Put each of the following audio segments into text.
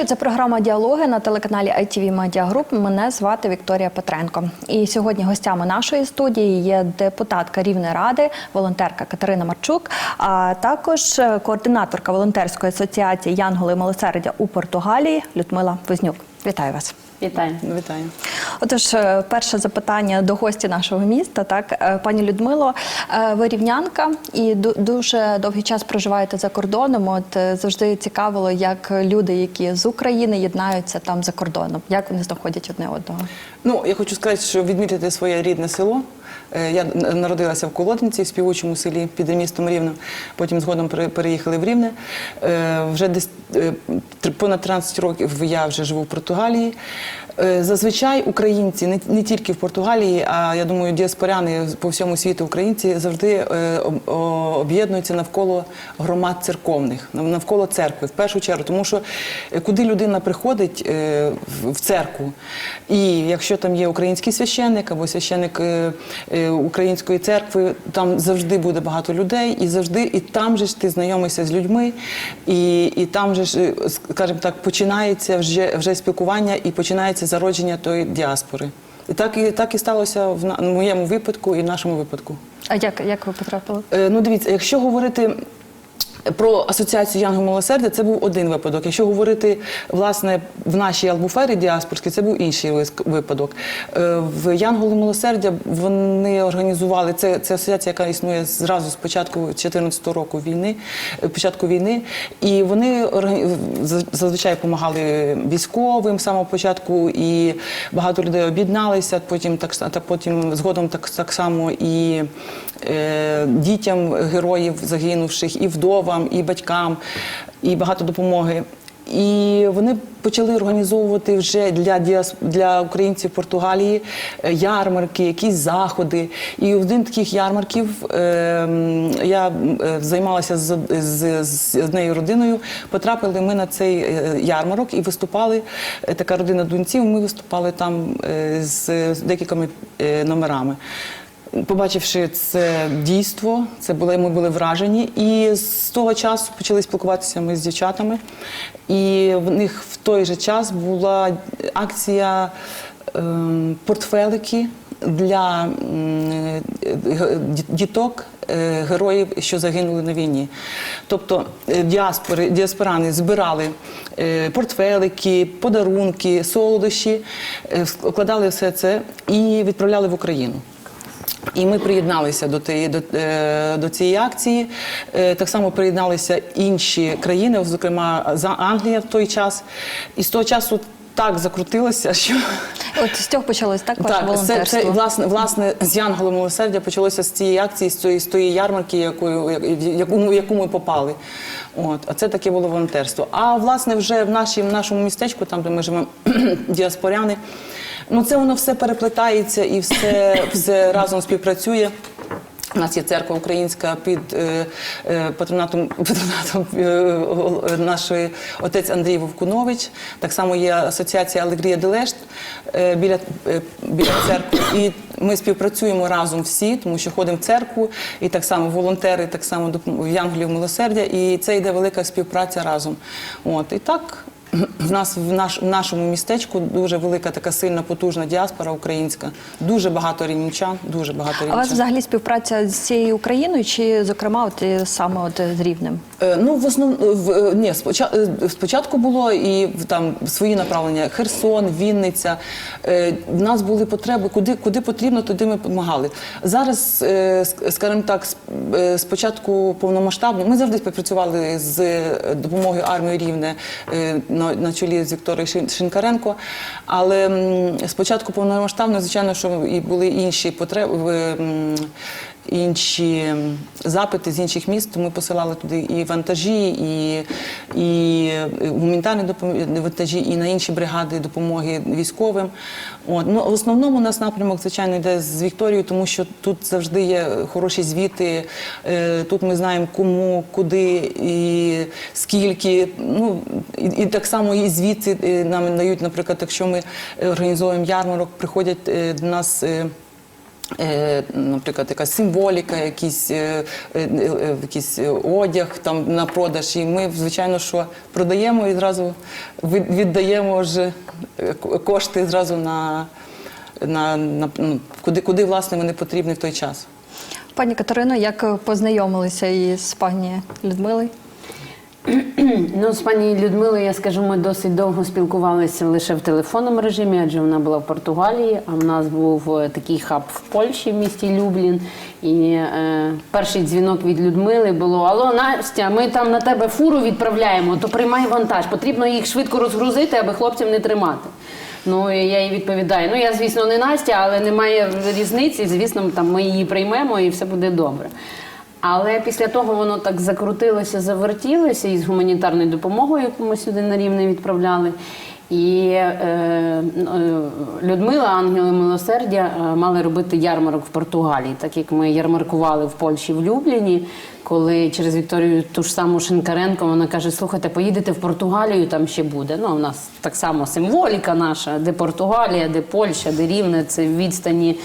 Вітаю, це програма Діалоги на телеканалі ITV Media Group. Мене звати Вікторія Петренко. І сьогодні гостями нашої студії є депутатка Рівної ради, волонтерка Катерина Марчук, а також е, координаторка волонтерської асоціації Янголи Милосердя у Португалії Людмила Вознюк. Вітаю вас. Вітаю. Вітаю. Отож, е, перше запитання до гості нашого міста. Так, Е, пані Людмило, е, ви рівнянка і дуже довгий час проживаєте за кордоном. От завжди цікавило, як люди, які з України єднаються там за кордоном, як вони знаходять одне одного. Ну, я хочу сказати, що відмітити своє рідне село. Е, Я народилася в Колодниці, в співучому селі під містом Рівнем. Потім згодом переїхали в Рівне. Е, Вже десь е, понад 13 років я вже живу в Португалії. Е, Зазвичай українці не, не тільки в Португалії, а я думаю, діаспоряни по всьому світу українці завжди е, об'єднуються навколо громад церковних, навколо церкви, в першу чергу. Тому що е, куди людина приходить в- церкву, і якщо там є український священник або священник української церкви, там завжди буде багато людей, і завжди, і там же ж ти знайомишся з людьми, і, і там же ж, скажімо так, починається вже, вже спілкування і починається зародження тої діаспори. І так і так і сталося в на- в моєму випадку і в нашому випадку. А як, як ви потрапили? Е, Ну, дивіться, якщо говорити. Про асоціацію Янгол Милосердя це був один випадок. Якщо говорити власне в нашій албуфері діаспорській, це був інший випадок. Е, В Янголи Милосердя вони організували це, це асоціація, яка існує зразу з початку 2014 року війни, е, початку війни, і вони зазвичай допомагали військовим з самого початку, і багато людей об'єдналися. Потім так та потім згодом так, так само і е, дітям героїв загинувших, і вдовам, і батькам, і багато допомоги. І вони почали організовувати вже для для українців Португалії е, ярмарки, якісь заходи. І один таких ярмарків е, я займалася з, з, з однією родиною. Потрапили ми на цей е, ярмарок і виступали. е, Така родина дунців. Ми виступали там з, декількома номерами. Побачивши це дійство, це були, ми були вражені. І з того часу почали спілкуватися ми з дівчатами. І в них в той же час була акція ем, портфелики для м, діток. е, Героїв, що загинули на війні, тобто е, діаспори, діаспорани збирали е, портфелики, подарунки, солодощі, вкладали все це і відправляли в Україну. І ми приєдналися до тієї до, е, до цієї акції. Е, Так само приєдналися інші країни, зокрема за Англія в той час. І з того часу так закрутилося, що От з цього почалось так ваше так, це, волонтерство? це власне власне з Янголом милосердя почалося з цієї акції, з цієї, з тієї ярмарки, якою яку, в яку ми попали. От, а це таке було волонтерство. А власне, вже в нашій, в нашому містечку, там де ми живемо, діаспоряни, ну це воно все переплетається і все, все разом співпрацює. У нас є церква українська під е, е, патронатом, патронатом е, е, нашої отець Андрій Вовкунович. Так само є асоціація Алегрія Делешт е, біля, е, біля церкви. І ми співпрацюємо разом всі, тому що ходимо в церкву, і так само волонтери, так само Янголів Милосердя. І це йде велика співпраця разом. От і так. В нас в наш в нашому містечку дуже велика така сильна потужна діаспора українська. Дуже багато рівнічан, дуже багато А у вас взагалі співпраця з цією Україною, чи зокрема, от саме от з Рівнем? Е, Ну, в основ... в... е, ні, спочатку, було і там свої направлення Херсон, Вінниця. Е, В нас були потреби, куди, куди потрібно, туди ми допомагали. Зараз, е, скажімо так, е, спочатку повномасштабно, ми завжди співпрацювали з е, допомогою армії Рівне е, на чолі з Вікторією Шинкаренко. Але спочатку повномасштабно, звичайно, що і були інші потреби. Інші запити з інших міст, ми посилали туди і вантажі, і, і гуманітарні вантажі, і на інші бригади допомоги військовим. От. Ну, в основному у нас напрямок, звичайно, йде з Вікторією, тому що тут завжди є хороші звіти. Е, Тут ми знаємо, кому, куди і скільки. Ну, і, і так само і звідси е, нам дають, наприклад, якщо ми організовуємо ярмарок, приходять е, до нас. Е, Наприклад, якась символіка, якийсь, е, е, якийсь одяг там на продаж. І ми, звичайно, що продаємо і зразу від- віддаємо вже кошти зразу на, на, на ну, куди, куди власне вони потрібні в той час. Пані Катерино, як познайомилися із пані Людмилою? Ну, з пані Людмилою, я скажу, ми досить довго спілкувалися лише в телефонному режимі, адже вона була в Португалії, а в нас був е, такий хаб в Польщі в місті Люблін. І е, перший дзвінок від Людмили було: Алло, Настя, ми там на тебе фуру відправляємо, то приймай вантаж. Потрібно їх швидко розгрузити, аби хлопцям не тримати. Ну я їй відповідаю: ну я, звісно, не Настя, але немає різниці. Звісно, там ми її приймемо і все буде добре. Але після того воно так закрутилося, завертілося із гуманітарною допомогою, яку ми сюди на рівне відправляли. І е, ну, е, Людмила, Ангели Милосердя, е, мали робити ярмарок в Португалії, так як ми ярмаркували в Польщі в Любліні, коли через Вікторію ту ж саму Шинкаренко вона каже: слухайте, поїдете в Португалію, там ще буде. Ну, у нас так само символіка наша, де Португалія, де Польща, де Рівне, це відстані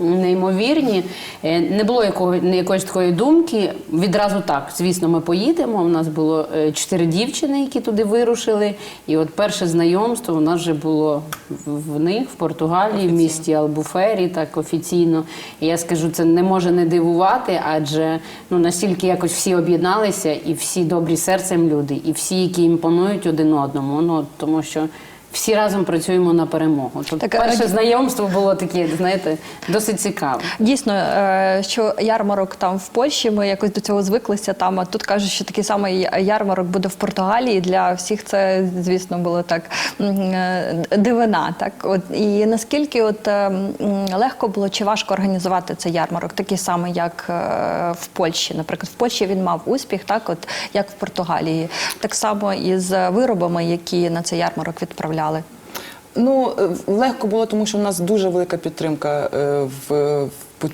неймовірні. Е, Не було якого, якоїсь такої думки. Відразу так, звісно, ми поїдемо. У нас було е, чотири дівчини, які туди вирушили. І от перше знайомство у нас вже було в них в Португалії, в місті Албуфері, так офіційно. І я скажу, це не може не дивувати, адже ну настільки якось всі об'єдналися, і всі добрі серцем люди, і всі, які імпонують один одному. Ну тому що. Всі разом працюємо на перемогу. Тут Так, перше знайомство було таке, знаєте, досить цікаве. Дійсно, е, що ярмарок там в Польщі, ми якось до цього звиклися там. А тут кажуть, що такий самий ярмарок буде в Португалії. Для всіх це, звісно, було так е, дивина. Так, от і наскільки от е, легко було чи важко організувати цей ярмарок, такий самий, як в Польщі. Наприклад, в Польщі він мав успіх, так от як в Португалії. Так само і з виробами, які на цей ярмарок відправляли. Ну, е, легко було, тому що в нас дуже велика підтримка е, в,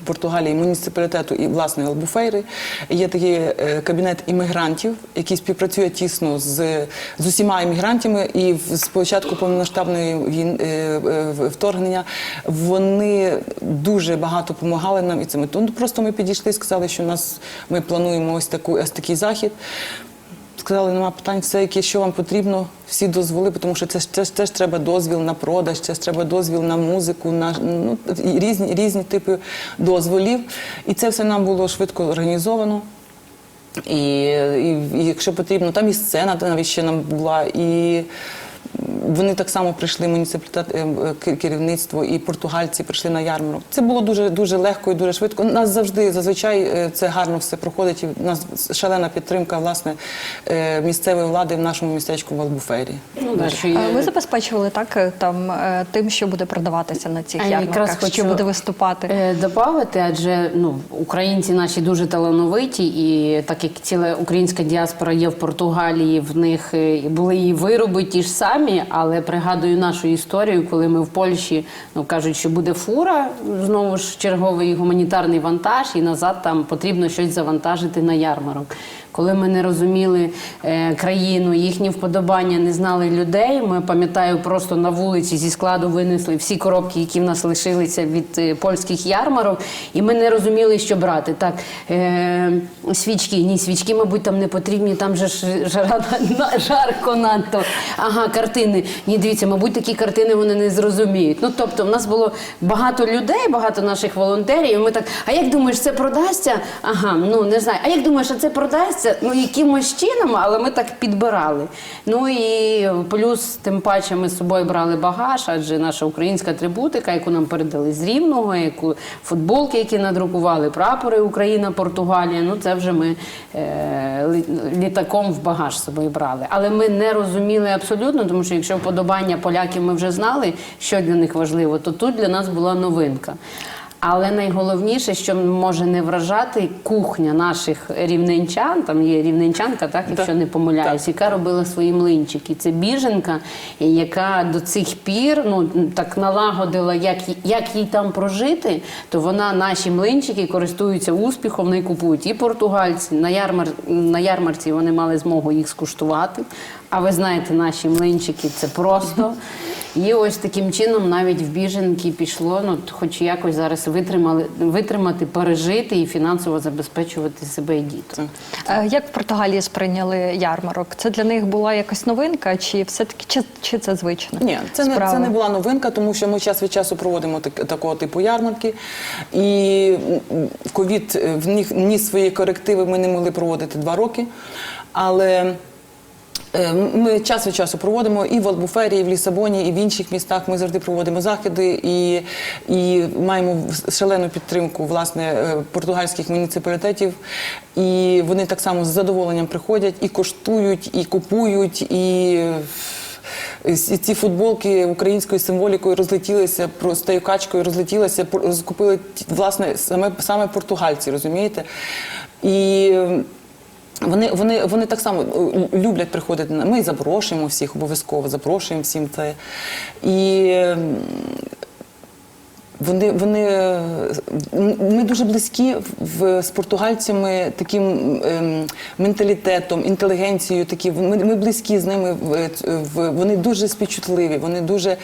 Португалії муніципалітету і власне Албуфейри. Є такий е, кабінет іммігрантів, який співпрацює тісно з, з усіма іммігрантами. І з початку повномасштабної вторгнення вони дуже багато допомагали нам і це ми ну, просто ми підійшли і сказали, що нас ми плануємо ось таку ось такий захід. Сказали, нема питань, все, яке що вам потрібно, всі дозволи, тому що це, це, це ж треба дозвіл на продаж, це ж треба дозвіл на музику, на ну, різні, різні типи дозволів. І це все нам було швидко організовано. І, і, і якщо потрібно, там і сцена навіть ще нам була, і вони так само прийшли, муніципалітет, е, е, ке- керівництво і португальці прийшли на ярмарок. Це було дуже дуже легко і дуже швидко. У нас завжди зазвичай е, це гарно все проходить. І в нас шалена підтримка власне місцевої влади в нашому містечку в Албуфері. Ну, да, що А Ви забезпечували так там тим, що буде продаватися на цих А я якраз що буде виступати. Добавити, адже ну українці наші дуже талановиті, і так як ціла українська діаспора є в Португалії, в них були і вироби ті ж самі, але пригадую нашу історію, коли ми в Польщі ну кажуть, що буде фура, знову ж черговий гуманітарний вантаж, і назад там потрібно щось завантажити на ярмарок. Коли ми не розуміли е, країну, їхні вподобання, не знали людей. Ми пам'ятаю, просто на вулиці зі складу винесли всі коробки, які в нас лишилися від е, польських ярмарок, і ми не розуміли, що брати. Так, е, свічки, ні, свічки, мабуть, там не потрібні, там же ж жара, жарко надто. Ага, картини. Ні, дивіться, мабуть, такі картини вони не зрозуміють. Ну тобто, в нас було багато людей, багато наших волонтерів. І ми так, а як думаєш, це продасться? Ага, ну не знаю. А як думаєш, а це продасться? Ну якимось чином, але ми так підбирали. Ну і плюс, тим паче, ми з собою брали багаж, адже наша українська атрибутика, яку нам передали з Рівного, яку футболки, які надрукували, прапори Україна, Португалія. Ну це вже ми е, літаком в багаж собою брали. Але ми не розуміли абсолютно, тому що якщо вподобання поляків ми вже знали, що для них важливо, то тут для нас була новинка. Але найголовніше, що може не вражати, кухня наших рівненчан. Там є рівненчанка, так якщо не помиляюсь, яка робила свої млинчики. Це біженка, яка до цих пір ну так налагодила, як, як їй там прожити, то вона наші млинчики користуються успіхом, не купують і португальці. На ярмар на ярмарці вони мали змогу їх скуштувати. А ви знаєте, наші млинчики це просто. І ось таким чином навіть в біженки пішло, ну хоч якось зараз витримали, витримати, пережити і фінансово забезпечувати себе і діток. Е, Як в Португалії сприйняли ярмарок? Це для них була якась новинка, чи все-таки чи, чи це звично? Ні, це не, це не була новинка, тому що ми час від часу проводимо так, такого типу ярмарки. І ковід е, вніс, вніс свої корективи, ми не могли проводити два роки. Але ми час від часу проводимо і в Албуфері, і в Лісабоні, і в інших містах. Ми завжди проводимо заходи і, і маємо шалену підтримку власне е, португальських муніципалітетів. І вони так само з задоволенням приходять і коштують, і купують, і. Ці футболки українською символікою розлетілися, просто качкою розлетілися, скупили власне саме, саме португальці, розумієте? І вони, вони, вони так само е, люблять приходити. Ми запрошуємо всіх обов'язково, запрошуємо всім це. І вони, вони е, ми дуже близькі в, з португальцями таким ем, менталітетом, інтелігенцією. Такі ми, ми близькі з ними. В, в, вони дуже співчутливі, вони дуже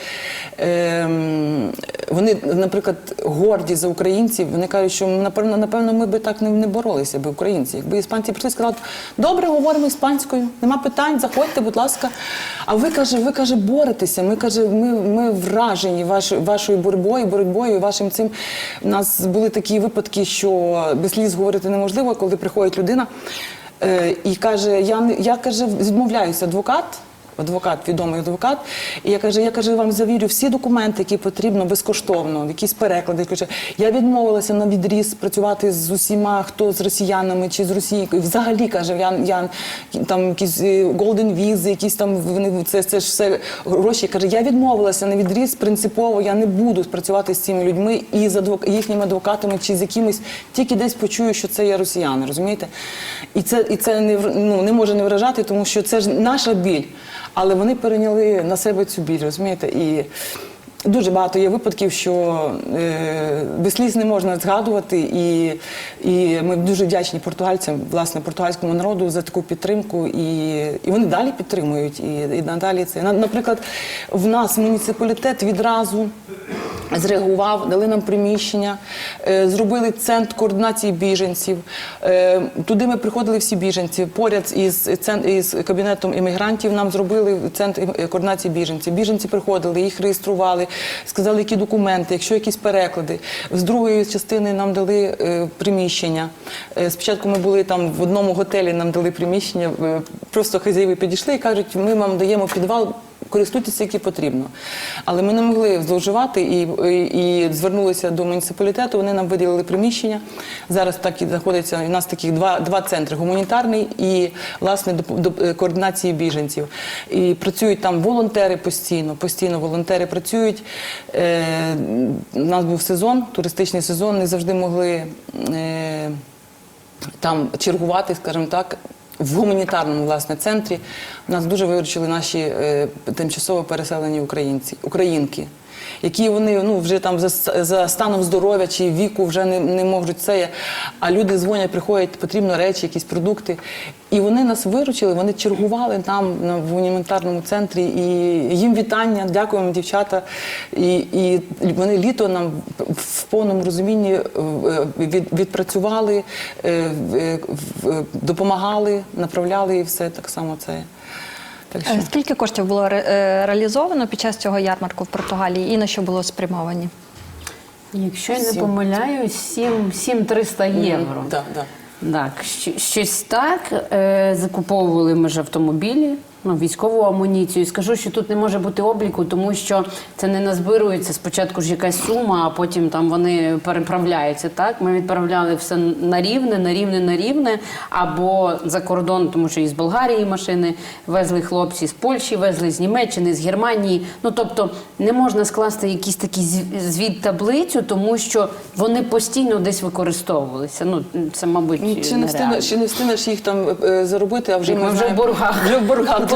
ем, вони, наприклад, горді за українців. Вони кажуть, що напевно, напевно, ми би так не, не боролися, би українці. Якби іспанці прийшли сказали, добре, говоримо іспанською, нема питань, заходьте, будь ласка. А ви каже, ви каже, боретеся. Ми каже, ми, ми вражені ваш, вашою боротьбою, боротьбою, вашим цим. У нас були такі випадки, що без сліз говорити неможливо, коли приходить людина е, і каже: Я я каже, відмовляюся, адвокат. Адвокат, відомий адвокат, і я каже, я каже, вам завірю всі документи, які потрібно безкоштовно, якісь переклади. Каже, я відмовилася на відріз працювати з усіма, хто з росіянами чи з Росією. Взагалі каже, я, я там якісь голден візи, якісь там вони це, це ж все гроші. Каже, я відмовилася на відріз принципово. Я не буду працювати з цими людьми і з адвок... їхніми адвокатами, чи з якимись тільки десь почую, що це є росіяни. Розумієте? І це і це не ну, не може не вражати, тому що це ж наша біль. Але вони перейняли на себе цю біль, розумієте? І дуже багато є випадків, що е, без сліз не можна згадувати. І, і ми дуже вдячні португальцям, власне, португальському народу за таку підтримку. І, і вони далі підтримують. І, і надалі це. На- Наприклад, в нас муніципалітет відразу. Зреагував, дали нам приміщення, е, зробили центр координації біженців. Е, Туди ми приходили всі біженці. Поряд із, із кабінетом іммігрантів нам зробили центр ім- координації біженців. Біженці приходили, їх реєстрували, сказали, які документи, якщо якісь переклади. З другої частини нам дали е, приміщення. Е, Спочатку ми були там в одному готелі, нам дали приміщення. е, Просто хазяїви підійшли і кажуть, ми вам даємо підвал користуйтеся, які потрібно. Але ми не могли зловживати і, і, і звернулися до муніципалітету. Вони нам виділили приміщення. Зараз так і знаходиться. У нас таких два, два центри: гуманітарний і власне до, до е, координації біженців. І працюють там волонтери постійно. Постійно волонтери працюють. Е, у нас був сезон, туристичний сезон. Не завжди могли. Е, там чергувати, скажімо так, в гуманітарному власне центрі. Нас дуже виручили наші е, тимчасово переселені українці, українки. Які вони ну вже там за, за станом здоров'я чи віку вже не, не можуть це. А люди дзвонять, приходять, потрібно речі, якісь продукти. І вони нас виручили, вони чергували там в гуманітарному центрі. І їм вітання, дякуємо, дівчата. І, і вони літо нам в повному розумінні е, від, відпрацювали, е, в- допомагали, направляли і все так само це. Так що. Е, Скільки коштів було е, реалізовано під час цього ярмарку в Португалії і на що було спрямовані? Якщо я не Сім. помиляюсь, 7, 7300 євро. Да, да. Так, щось так. Е, закуповували ми ж автомобілі, ну, військову амуніцію. І скажу, що тут не може бути обліку, тому що це не назбирується спочатку ж якась сума, а потім там вони переправляються. Так, ми відправляли все на рівне, на рівне, на рівне, або за кордон, тому що із Болгарії машини везли хлопці з Польщі, везли з Німеччини, з Германії. Ну тобто не можна скласти якийсь такий зв- звіт таблицю, тому що вони постійно десь використовувалися. Ну це мабуть Чи не встигнеш, чи не встигнеш їх там е, заробити, а вже Ми вже в боргах. Вже в боргах.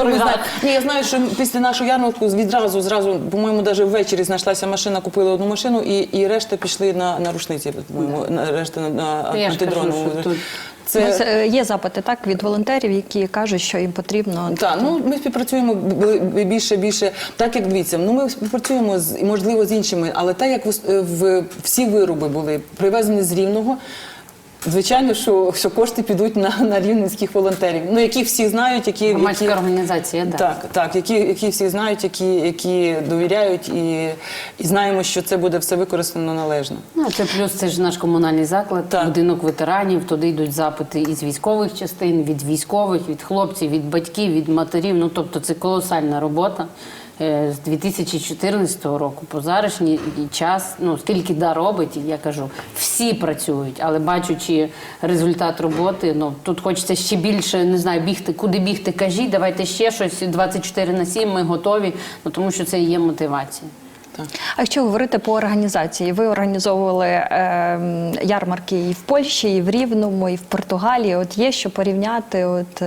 Ні, я знаю, що після нашого ярмарку відразу, зразу, по-моєму, навіть ввечері знайшлася машина, купили одну машину, і, і решта пішли на, на рушниці, по-моєму, на решта на, на Я ж кажу, антидронову. що тут- Це Ось, е, є запити так від волонтерів, які кажуть, що їм потрібно Так, ну ми співпрацюємо б- б- більше, більше, так як дивіться, ну ми співпрацюємо з можливо з іншими, але так як в, ос- в всі вироби були привезені з рівного. Звичайно, що, що кошти підуть на, на рівненських волонтерів. Ну, які всі знають, які, які організація, да. так, так, які, які всі знають, які, які довіряють, і, і знаємо, що це буде все використано належно. Ну, це плюс це ж наш комунальний заклад, Так. будинок ветеранів. Туди йдуть запити із військових частин, від військових, від хлопців, від батьків, від матерів. Ну тобто це колосальна робота. Е, З 2014 року по зарашній час, ну скільки да робить, я кажу, всі працюють, але бачучи результат роботи, ну тут хочеться ще більше, не знаю, бігти, куди бігти, кажіть, давайте ще щось 24 на 7, ми готові. Ну тому що це є мотивація. Так. А якщо говорити по організації, ви організовували е, ярмарки і в Польщі, і в Рівному, і в Португалії. От є що порівняти. От,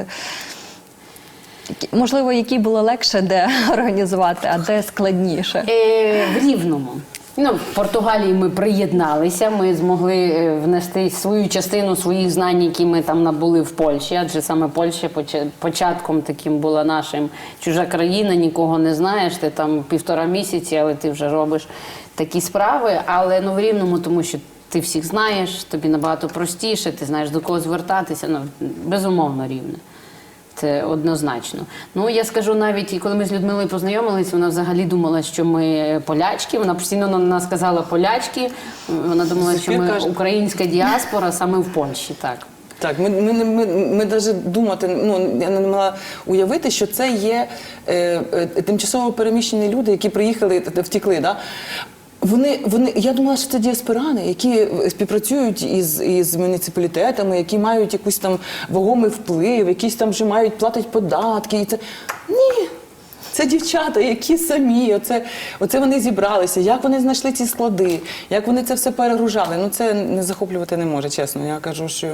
можливо, які було легше де організувати, а де складніше. Е, в Рівному. Ну, в Португалії ми приєдналися. Ми змогли е, внести свою частину своїх знань, які ми там набули в Польщі. Адже саме Польща початком таким була нашим чужа країна, нікого не знаєш. Ти там півтора місяці, але ти вже робиш такі справи. Але ну в рівному, тому що ти всіх знаєш, тобі набагато простіше, ти знаєш до кого звертатися. Ну безумовно рівне. Це однозначно. Ну я скажу навіть, і коли ми з Людмилою познайомились, вона взагалі думала, що ми полячки. Вона постійно на нас казала полячки. Вона думала, що ми українська діаспора саме в Польщі. Так. Так, ми, ми, ми, ми, ми навіть думати, ну я не могла уявити, що це є е, е, тимчасово переміщені люди, які приїхали т- т- втікли. Да? Вони, вони, я думала, що це діаспорани, які співпрацюють із, із муніципалітетами, які мають якийсь там вагомий вплив, якісь там вже мають платять податки. І це ні. Це дівчата, які самі, оце, оце вони зібралися, як вони знайшли ці склади, як вони це все перегружали. Ну це не захоплювати не може, чесно. Я кажу, що.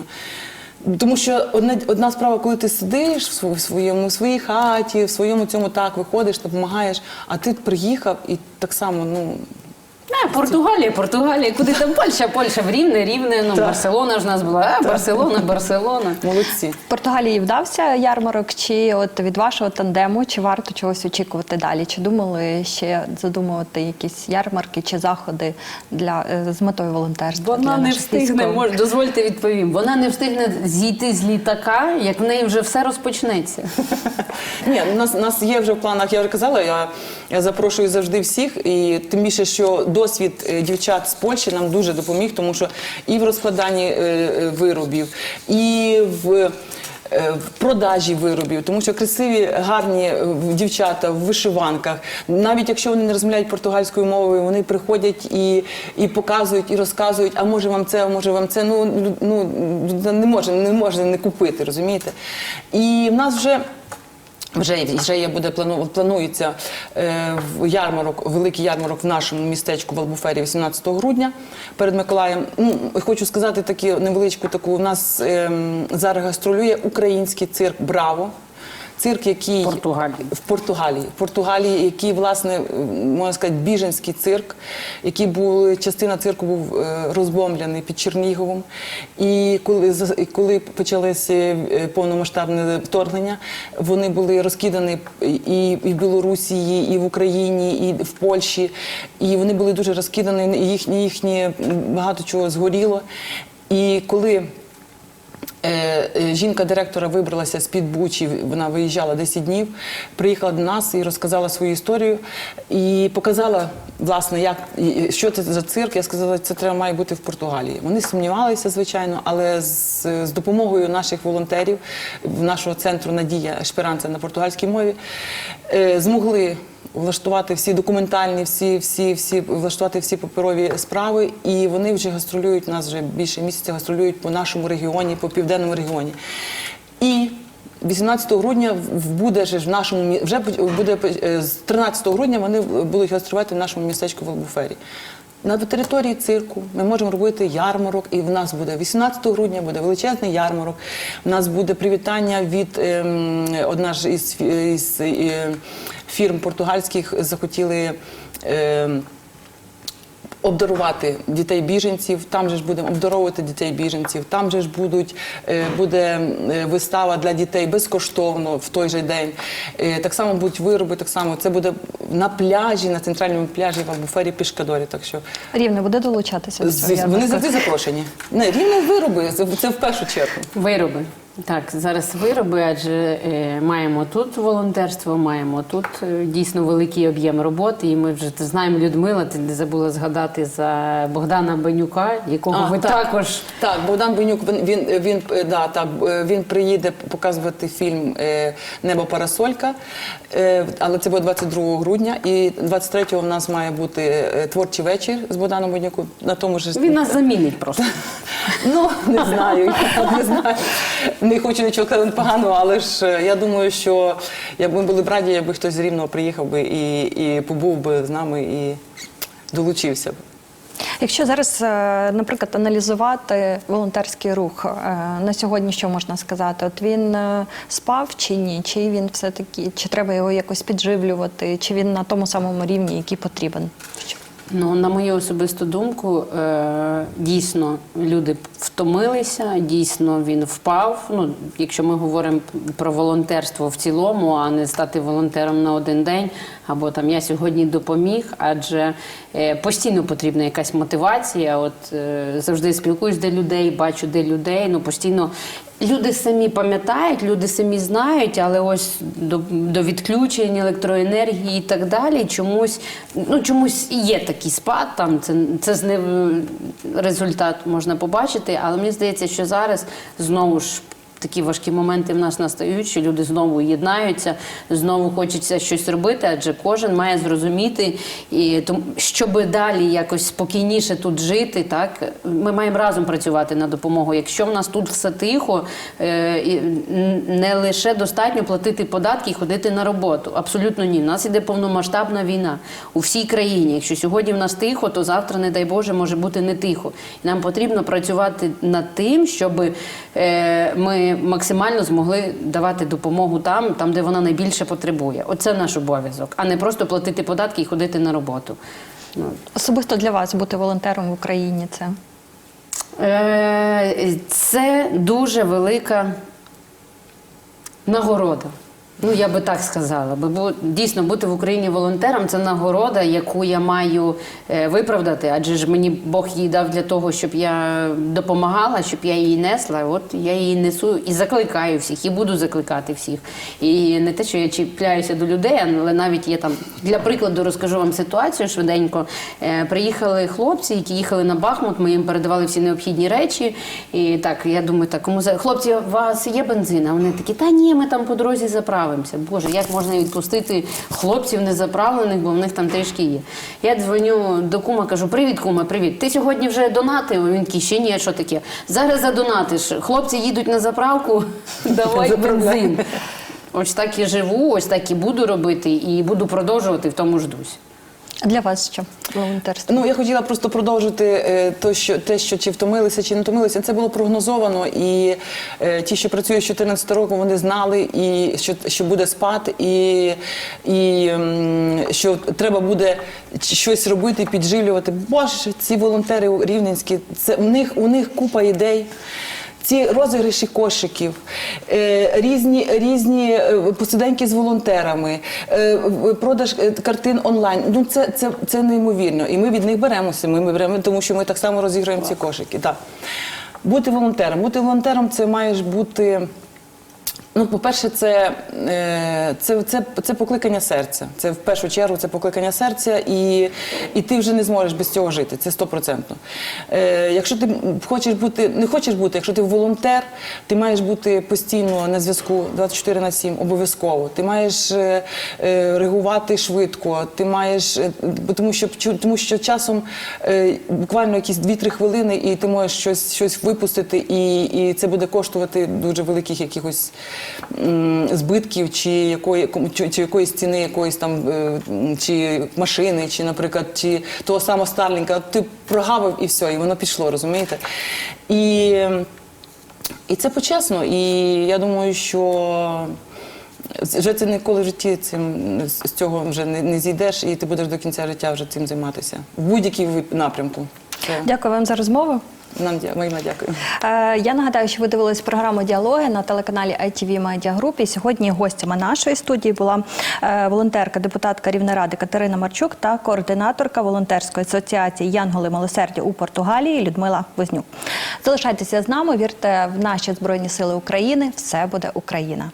Тому що одна, одна справа, коли ти сидиш в своєму в своїй хаті, в своєму цьому так виходиш, допомагаєш, а ти приїхав і так само, ну А, Португалія, Португалія, куди там Польща, Польща в Рівне, Рівне, ну Так. Барселона ж у нас була, а, Барселона, Барселона. молодці. В Португалії вдався ярмарок, чи от від вашого тандему, чи варто чогось очікувати далі? Чи думали ще задумувати якісь ярмарки чи заходи для е, з метою волонтерства? Вона для не встигне, може, дозвольте відповім. Вона не встигне зійти з літака, як в неї вже все розпочнеться. Ні, у нас, у нас є вже в планах, я вже казала, я, я запрошую завжди всіх, і тим більше, що досвід е, дівчат з Польщі нам дуже допоміг, тому що і в розкладанні е, е, виробів, і в. В продажі виробів, тому що красиві, гарні дівчата в вишиванках, навіть якщо вони не розмовляють португальською мовою, вони приходять і, і показують, і розказують, а може вам це, а може вам це. Ну, ну не може, не може не купити, розумієте? І в нас вже вже, вже є буде плану, планується е, ярмарок, великий ярмарок в нашому містечку в Албуфері 18 грудня перед Миколаєм. Ну хочу сказати таку невеличку таку. У нас е, зараз гастролює український цирк Браво. Цирк, який Португалії. в Португалії, в Португалії, який власне можна сказати біженський цирк, який був частина цирку був е, розбомблений під Черніговом. І коли коли почалося е, повномасштабне вторгнення, вони були розкидані і, і в Білорусі, і в Україні, і в Польщі. І вони були дуже розкидані. Їхні їхні багато чого згоріло. І коли Жінка директора вибралася з під Бучі, вона виїжджала 10 днів, приїхала до нас і розказала свою історію і показала, власне, як що це за цирк. Я сказала, це треба має бути в Португалії. Вони сумнівалися, звичайно, але з, з допомогою наших волонтерів, нашого центру Надія Ешперанца на португальській мові, е, змогли влаштувати всі документальні, всі, всі, всі влаштувати всі паперові справи, і вони вже гастролюють нас вже більше місяця, гастролюють по нашому регіоні, по південному регіоні. І 18 грудня буде ж в нашому вже буде з 13 грудня вони будуть гастролювати в нашому містечку в Албуфері. На території цирку ми можемо робити ярмарок, і в нас буде 18 грудня буде величезний ярмарок. У нас буде привітання від ем, одна ж із, фі- із е, фірм португальських захотіли. ем, обдарувати дітей біженців. Там же ж будемо обдаровувати дітей біженців. Там же ж будуть е, буде е, вистава для дітей безкоштовно в той же день. Е, Так само будуть вироби. Так само це буде на пляжі, на центральному пляжі в Албуфері Пішкадорі. Так що Рівне буде долучатися до цього вони завжди запрошені. Не рівно вироби. Це в першу чергу. Вироби. Так, зараз вироби, адже е, маємо тут волонтерство, маємо тут е, дійсно великий об'єм роботи. І ми вже знаємо Людмила, ти не забула згадати за Богдана Бенюка, якого А, ви так. також Так, Богдан Бенюк, він, він, він, да, так, він приїде показувати фільм е, Небо Парасолька, але це буде 22 грудня. І 23-го в нас має бути творчий вечір з Богданом Бенюком. На тому ж він нас замінить просто. Ну, не знаю, я не знаю. Не хочу нічого казати поганого, але ж е, я думаю, що ми були б раді, якби хтось з Рівного приїхав би і, і побув би з нами і долучився б. Якщо зараз, е, наприклад, аналізувати волонтерський рух е, на сьогодні, що можна сказати? От він спав чи ні? Чи він все таки, чи треба його якось підживлювати, чи він на тому самому рівні, який потрібен? Ну, на мою особисту думку, е, дійсно люди втомилися, дійсно він впав. Ну, якщо ми говоримо про волонтерство в цілому, а не стати волонтером на один день, або там я сьогодні допоміг, адже е, постійно потрібна якась мотивація. От е, завжди спілкуюсь де людей, бачу де людей. Ну постійно люди самі пам'ятають, люди самі знають, але ось до, до відключень електроенергії і так далі, чомусь, ну чомусь і є такий спад. Там це, це з ним результат можна побачити. Але мені здається, що зараз знову ж. Такі важкі моменти в нас настають, що люди знову єднаються, знову хочеться щось робити, адже кожен має зрозуміти, і тому, щоб далі якось спокійніше тут жити, так ми маємо разом працювати на допомогу. Якщо в нас тут все тихо, е, не лише достатньо платити податки і ходити на роботу. Абсолютно ні. У нас іде повномасштабна війна у всій країні. Якщо сьогодні в нас тихо, то завтра, не дай Боже, може бути не тихо. Нам потрібно працювати над тим, щоб е, ми максимально змогли давати допомогу там, там, де вона найбільше потребує. Оце наш обов'язок, а не просто платити податки і ходити на роботу. Ну, Особисто для вас бути волонтером в Україні це Е, Це дуже велика нагорода. Ну, я би так сказала. Бо дійсно бути в Україні волонтером це нагорода, яку я маю е, виправдати. Адже ж мені Бог її дав для того, щоб я допомагала, щоб я її несла. От я її несу і закликаю всіх, і буду закликати всіх. І не те, що я чіпляюся до людей, але навіть є там для прикладу, розкажу вам ситуацію швиденько. Е, Приїхали хлопці, які їхали на Бахмут. Ми їм передавали всі необхідні речі. І так, я думаю, так кому за хлопці, у вас є бензин? А вони такі, та ні, ми там по дорозі заправимося. Боже, як можна відпустити хлопців незаправлених, бо в них там трішки є. Я дзвоню до кума, кажу: Привіт, кума, привіт. Ти сьогодні вже донатив? Він такий, ще ні, що таке? Зараз задонатиш. Хлопці їдуть на заправку, давай бензин. Ось так і живу, ось так і буду робити, і буду продовжувати в тому ж дусі. Для вас що волонтерство? Ну, я хотіла просто продовжити е, то, що, те, що чи втомилися, чи не втомилися. Це було прогнозовано. І е, ті, що працюють з 14 року, вони знали, і що, що буде спад, і, і що треба буде щось робити, підживлювати. Боже, ці волонтери рівненські, це у них, у них купа ідей. Ці розіграші кошиків, е, різні, різні е, посиденьки з волонтерами, е, продаж картин онлайн. Ну це, це, це неймовірно. І ми від них беремося. Ми, ми беремо, тому що ми так само розіграємо ці кошики. Так. Бути волонтером. Бути волонтером це маєш бути. Ну, по-перше, це, е, це, це, це покликання серця. Це в першу чергу це покликання серця, і, і ти вже не зможеш без цього жити. Це стопроцентно. Е, якщо ти хочеш бути, не хочеш бути, якщо ти волонтер, ти маєш бути постійно на зв'язку 24 на 7, обов'язково. Ти маєш е, е, реагувати швидко, ти маєш, тому що, тому що часом буквально якісь 2-3 хвилини, і ти можеш щось, щось випустити, і, і це буде коштувати дуже великих якихось збитків, чи якої чи, якоїсь ціни, якоїсь там е, чи машини, чи, наприклад, чи того самого Старлінка. Ти прогавив і все, і воно пішло, розумієте? І, і це почесно. І я думаю, що. Вже це ніколи в житті цим з цього вже не, не зійдеш, і ти будеш до кінця життя вже цим займатися в будь-якій напрямку. Дякую вам за розмову. Нам дя- ми дякую. Е, Я нагадаю, що ви дивились програму Діалоги на телеканалі ITV Media Group. І сьогодні гостями нашої студії була е, волонтерка, депутатка Рівнеради Катерина Марчук та координаторка волонтерської асоціації Янголи Милосердя у Португалії Людмила Вознюк. Залишайтеся з нами, вірте в наші збройні сили України. Все буде Україна.